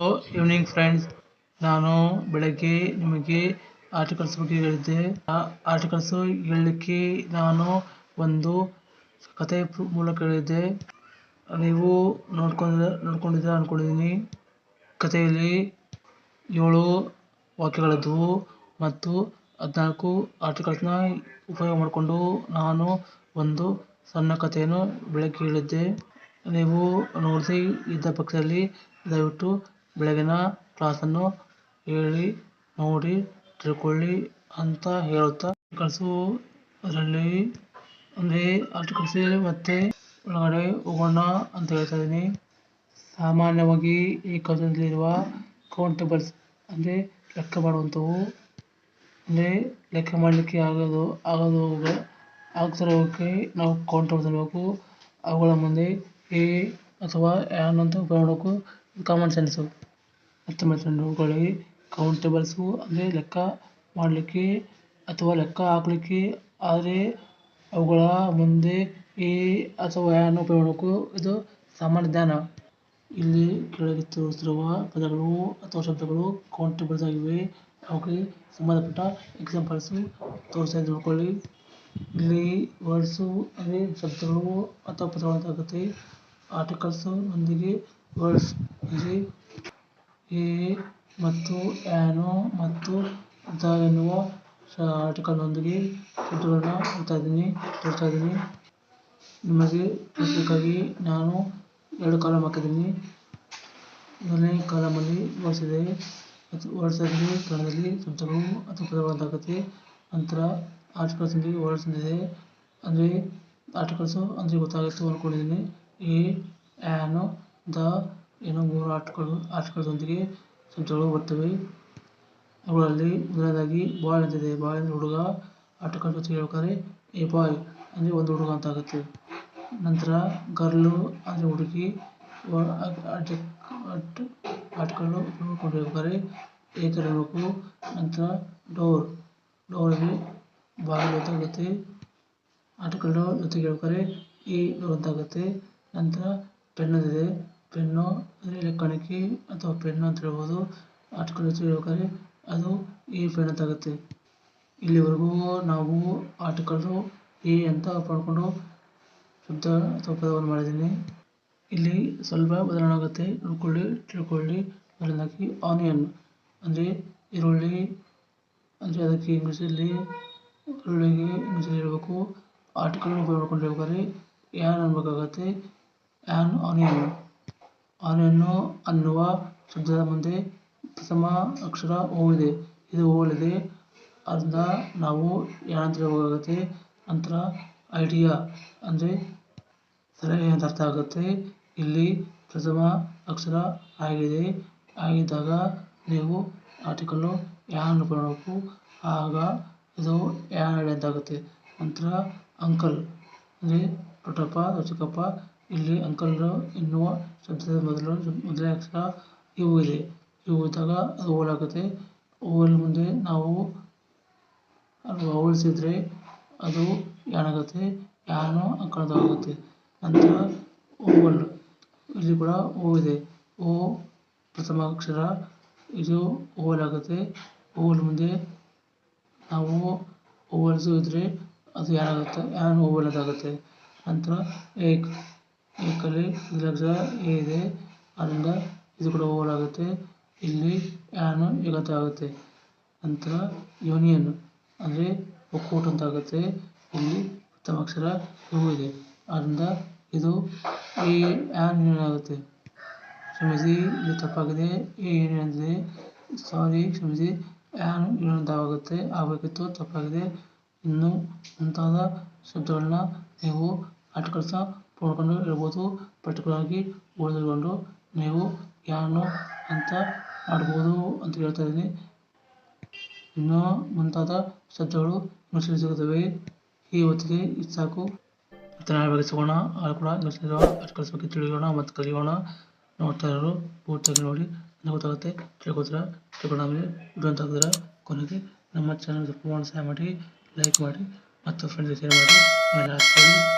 Evening friends ನಾನು ಬೆಳಗ್ಗೆ ನಿಮಗೆ ಆರ್ಟಿಕಲ್ಸ್ ಬಗ್ಗೆ ಹೇಳಿದ್ದೆ. ಆ ಆರ್ಟಿಕಲ್ಸ್ ಹೇಳಲಿಕ್ಕೆ ನಾನು ಒಂದು ಕತೆ ಮೂಲಕ ಹೇಳಿದ್ದೆ. ನೀವು ನೋಡ್ಕೊಂಡ, ನೋಡ್ಕೊಂಡಿದ್ದೀರ ಅಂದ್ಕೊಂಡಿದ್ದೀನಿ ಕಥೆಯಲ್ಲಿ ಏಳು ವಾಕ್ಯಗಳಿದ್ದವು ಮತ್ತು ಹದಿನಾಲ್ಕು ಆರ್ಟಿಕಲ್ಸ್ನ ಉಪಯೋಗ ಮಾಡಿಕೊಂಡು ನಾನು ಒಂದು ಸಣ್ಣ ಕಥೆಯನ್ನು ಬೆಳಗ್ಗೆ ಹೇಳಿದ್ದೆ. ನೀವು ನೋಡದೇ ಇದ್ದ ಪಕ್ಷದಲ್ಲಿ ದಯವಿಟ್ಟು ಬೆಳಗಿನ ಕ್ಲಾಸನ್ನು ಹೇಳಿ, ನೋಡಿ, ತಿಳ್ಕೊಳ್ಳಿ ಅಂತ ಹೇಳುತ್ತಾ ಆರ್ಟಿಕಲ್ಸು ಅದರಲ್ಲಿ ಅಂದರೆ ಆರ್ಟಿಕಲ್ಸ್ ಮತ್ತೆ ಒಳಗಡೆ ಹೋಗೋಣ ಅಂತ ಹೇಳ್ತಾ ಇದ್ದೀನಿ. ಸಾಮಾನ್ಯವಾಗಿ ಈ ಕವನದಲ್ಲಿರುವ ಕೌಂಟೇಬಲ್ಸ್ ಅಂದರೆ ಲೆಕ್ಕ ಮಾಡುವಂಥವು ಅಂದರೆ ಲೆಕ್ಕ ಮಾಡಲಿಕ್ಕೆ ಆಗೋದು ಆಗೋದು ಆಗ್ತಿರೋಕ್ಕೆ ನಾವು ಕೌಂಟರ್ ಅನ್ನಬೇಕು ಅವುಗಳ ಮುಂದೆ ಎ ಅಥವಾ ಆ್ಯನ್ ಅಂತ ಉಪಯೋಗ ಕಾಮನ್ ಸೆನ್ಸು ಅರ್ಥ ಮಾಡ್ಕೊಂಡು ಕೌಂಟಬಲ್ಸು ಅಂದರೆ ಲೆಕ್ಕ ಮಾಡಲಿಕ್ಕೆ ಅಥವಾ ಲೆಕ್ಕ ಹಾಕಲಿಕ್ಕೆ, ಆದರೆ ಅವುಗಳ ಮುಂದೆ ಈ ಅಥವಾ ಮಾಡಬೇಕು ಇದು ಸಾಮಾನ್ಯ ಜ್ಞಾನ. ಇಲ್ಲಿ ಕೆಳಗೆ ತೋರಿಸಿರುವ ಪದಗಳು ಅಥವಾ ಶಬ್ದಗಳು ಕೌಂಟೇಬಲ್ಸ್ ಆಗಿವೆ. ಅವಕ್ಕೆ ಸಂಬಂಧಪಟ್ಟ ಎಕ್ಸಾಂಪಲ್ಸು ತೋರಿಸ್ತಾ ನೋಡ್ಕೊಳ್ಳಿ. ಇಲ್ಲಿ ವರ್ಡ್ಸು ಅಂದರೆ ಶಬ್ದಗಳು ಅಥವಾ ಪದಗಳಂತಾಗುತ್ತೆ ಆರ್ಟಿಕಲ್ಸು ನೊಂದಿಗೆ ವರ್ಡ್ಸ್ ಅಂದರೆ ಎ ಮತ್ತು ಆ್ಯನು ಮತ್ತು ದ ಎನ್ನುವ ಆರ್ಟಿಕಲ್ನೊಂದಿಗೆ ಶಬ್ದಗಳನ್ನ ಹೇಳ್ತಾ ಇದ್ದೀನಿ ತೋರಿಸ್ತಾ ಇದ್ದೀನಿ ನಿಮಗೆ ತಿಳಿಸ್ಬೇಕಾಗಿ ನಾನು ಎರಡು ಕಾಲಮ್ ಹಾಕಿದ್ದೀನಿ. ಮೊದಲನೇ ಕಾಲಮಲ್ಲಿ ಇದೆ ಮತ್ತು ವರ್ಡ್ಸ್ ಅಲ್ಲಿ ಕನ್ನಡದಲ್ಲಿ ಶಬ್ದಗಳು ಅಥವಾ ಪದಗಳಂತಾಗುತ್ತೆ ನಂತರ ಆರ್ಟಿಕಲ್ಸ್ ಒಂದಿಗೆ ವರ್ಡ್ಸ್ ಇದೆ ಅಂದರೆ ಆರ್ಟಿಕಲ್ಸು ಅಂದರೆ ಗೊತ್ತಾಗುತ್ತೆ ಅಂದ್ಕೊಂಡಿದ್ದೀನಿ. ಎ ಆ್ಯನು ದ ಏನೋ ಮೂರು ಆಟಗಳು ಆಟಗಳೊಂದಿಗೆ ಶಬ್ದಗಳು ಬರ್ತವೆ. ಅವುಗಳಲ್ಲಿ ಮೊದಲನೇದಾಗಿ ಬಾಲ್ ಅಂತಿದೆ ಬಾಲ್ ಅಂದರೆ ಹುಡುಗ. ಆರ್ಟಿಕಲ್ ಜೊತೆ ಹೇಳ್ಬೇಕಾದ್ರೆ ಎ ಬಾಯ್ ಅಂದರೆ ಒಂದು ಹುಡುಗ ಅಂತ ಆಗುತ್ತೆ. ನಂತರ ಗರ್ಲು ಅಂದರೆ ಹುಡುಗಿ. ಆಟಗಳು ನೋಡ್ಕೊಂಡು ಹೇಳ್ಬೇಕಾದ್ರೆ ಥರ ಇರಬೇಕು ನಂತರ ಡೋರ್. ಡೋರಲ್ಲಿ ಬಾಗಿಲು ಅಂತ ಆಗುತ್ತೆ. ಜೊತೆ ಜೊತೆಗೆ ಹೇಳ್ಬೇಕಾದ್ರೆ ಈ ಡೋರ್ ಅಂತ ಆಗುತ್ತೆ. ನಂತರ ಪೆನ್ ಅಂತಿದೆ ಪೆನ್ನು ಲೆಕ್ಕಣಿಕೆ ಅಥವಾ ಪೆನ್ನು ಅಂತ ಹೇಳ್ಬೋದು ಅಂತ ಹೇಳ್ಬೇಕಾದ್ರೆ ಅದು ಎ ಪೆನ್ ಅಂತ ಆಗುತ್ತೆ. ಇಲ್ಲಿವರೆಗೂ ನಾವು ಆರ್ಟಿಕಲ್ಲು ಎ ಅಂತ ಪಡ್ಕೊಂಡು ಶಬ್ದ ಅಥವಾ ಪದವನ್ನು ಮಾಡಿದ್ದೀನಿ. ಇಲ್ಲಿ ಸ್ವಲ್ಪ ಬದಲಾವಣೆ ಆಗುತ್ತೆ ನೋಡ್ಕೊಳ್ಳಿ, ತಿಳ್ಕೊಳ್ಳಿ. ಮೊದಲನೇದಾಗಿ ಆನಿಯನ್ ಅಂದರೆ ಈರುಳ್ಳಿ ಅಂದರೆ ಅದಕ್ಕೆ ಇಂಗ್ಲೀಷಲ್ಲಿ ಈರುಳ್ಳಿಗೆ ಇಂಗ್ಲೀಷಲ್ಲಿ ಹೇಳಬೇಕು. ಆರ್ಟಿಕಲ್ ಉಪಯೋಗ ಮಾಡ್ಕೊಂಡು ಹೇಳ್ಬೇಕಾದ್ರೆ ಯಾನ್ ಅನ್ಬೇಕಾಗತ್ತೆ? An onion. ಆನಿಯನ್ನು ಅನ್ನುವ ಶಬ್ದದ ಮುಂದೆ ಪ್ರಥಮ ಅಕ್ಷರ ಓ ಇದೆ ಓಲಿದೆ ಅದರಿಂದ ನಾವು ನಂತರ ಐಡಿಯಾ ಅಂದರೆ ಸಲಹೆ ಅಂತ ಅರ್ಥ ಆಗುತ್ತೆ? ಇಲ್ಲಿ ಪ್ರಥಮ ಅಕ್ಷರ ಆಗಿದೆ. ಆಗಿದ್ದಾಗ ನೀವು ಆರ್ಟಿಕಲ್ಲು ಯಾನ್ ಬರಬೇಕು ಆಗ ಇದು ಯಾನ್ ಅಂತಾಗುತ್ತೆ ಅಂತ ನಂತರ ಅಂಕಲ್ ಅಂದರೆ ದೊಡ್ಡಪ್ಪ ಚಿಕ್ಕಪ್ಪ ಇಲ್ಲಿ ಅಂಕಲ್ ಎನ್ನುವ ಶಬ್ದದ ಮೊದಲು ಮೊದಲನೇ ಅಕ್ಷರ ಯು ಇದೆ. ಯು ಇದ್ದಾಗ ಅದು ಓಲ್ ಆಗುತ್ತೆ. ಓಲ್ ಮುಂದೆ ನಾವು ಹೋಲಿಸಿದ್ರೆ ಅದು ಯಾನ್ ಆಗುತ್ತೆ ಯಾನು ಅಂಕಲ್ದು ಆಗುತ್ತೆ ನಂತರ ಓವಲ್ ಇಲ್ಲಿ ಕೂಡ ಓ ಇದೆ. ಓ ಪ್ರಥಮ ಅಕ್ಷರ, ಇದು ಓವಲ್ ಆಗುತ್ತೆ. ಓವಲ್ ಮುಂದೆ ನಾವು ಓವಲ್ಸು ಇದ್ದರೆ ಅದು ಏನಾಗುತ್ತೆ ಯಾನ್ ಓವಲ್ ಅಂತ ಆಗುತ್ತೆ ನಂತರ ಏಕ್. ಎ ಇದೆ ಅಂದ ಇದು ಕೂಡ ಓವರ್ ಆಗುತ್ತೆ ಇಲ್ಲಿ ಯಾನು ಏಕತೆ ಆಗುತ್ತೆ. ನಂತರ ಯೂನಿಯನ್ ಅಂದರೆ ಒಕ್ಕೂಟ ಅಂತ ಆಗುತ್ತೆ. ಇಲ್ಲಿ ಉತ್ತಮ ಅಕ್ಷರ ಯು ಇದೆ. ಆದ್ದರಿಂದ ಇದು ಈ ಆನ್ ಯೂನಿಯನ್ ಆಗುತ್ತೆ. ಕ್ಷಮಿಸಿ, ಇದು ತಪ್ಪಾಗಿದೆ. ಎ ಯೂನಿಯನ್ ಅಂದರೆ, ಸಾರಿ, ಕ್ಷಮಿಸಿ ಆನ್ ಯೂನಿಯನ್ ಅಂತ ಆಗುತ್ತೆ. ಆಗಬೇಕಿತ್ತು, ತಪ್ಪಾಗಿದೆ. ಇನ್ನು ಮುಂತಾದ ಶಬ್ದಗಳನ್ನ ನೀವು ಆರ್ಟಿಕಲ್ಸ್ನ ನೋಡ್ಕೊಂಡು ಹೇಳ್ಬೋದು ಪರ್ಟಿಕ್ಯುಲರ್ ಆಗಿ ಉಳಿದುಕೊಂಡು ನೀವು ಯಾರನ್ನು ಅಂತ ಮಾಡ್ಬೋದು ಅಂತ ಹೇಳ್ತಾ ಇದ್ದೀನಿ. ಇನ್ನೂ ಮುಂತಾದ ಶಬ್ದಗಳು ಇಂಗ್ಲೀಷಲ್ಲಿ ಸಿಗುತ್ತವೆ ಈ ಹೊತ್ತಿಗೆ ಇದು ಸಾಕು. ಬಗ್ಗೆ ಸಿಗೋಣ. ಆಗ ಕೂಡ ಇಂಗ್ಲೀಷಲ್ಲಿರುವ ಆರ್ಟಿಕಲ್ಸ್ ಬಗ್ಗೆ ತಿಳಿಯೋಣ ಮತ್ತು ಕಲಿಯೋಣ. ನೋಡ್ತಾ ಇರೋರು ಪೂರ್ತಿಯಾಗಿ ನೋಡಿ. ಗೊತ್ತಾಗುತ್ತೆ. ತಿಳ್ಕೊತೀರ ತಿಳ್ಕೊಂಡು ಆಮೇಲೆ ವಿಡಿಯೋ ಅಂತ ಹಾಕಿದ್ರೆ ಕೊನೆಗೆ ನಮ್ಮ ಚಾನಲ್ ಸಪೋರ್ಟ್ ಸಹಾಯ ಮಾಡಿ ಲೈಕ್ ಮಾಡಿ ಮತ್ತು ಫ್ರೆಂಡ್ಸ್ ಶೇರ್ ಮಾಡಿ. ಆಮೇಲೆ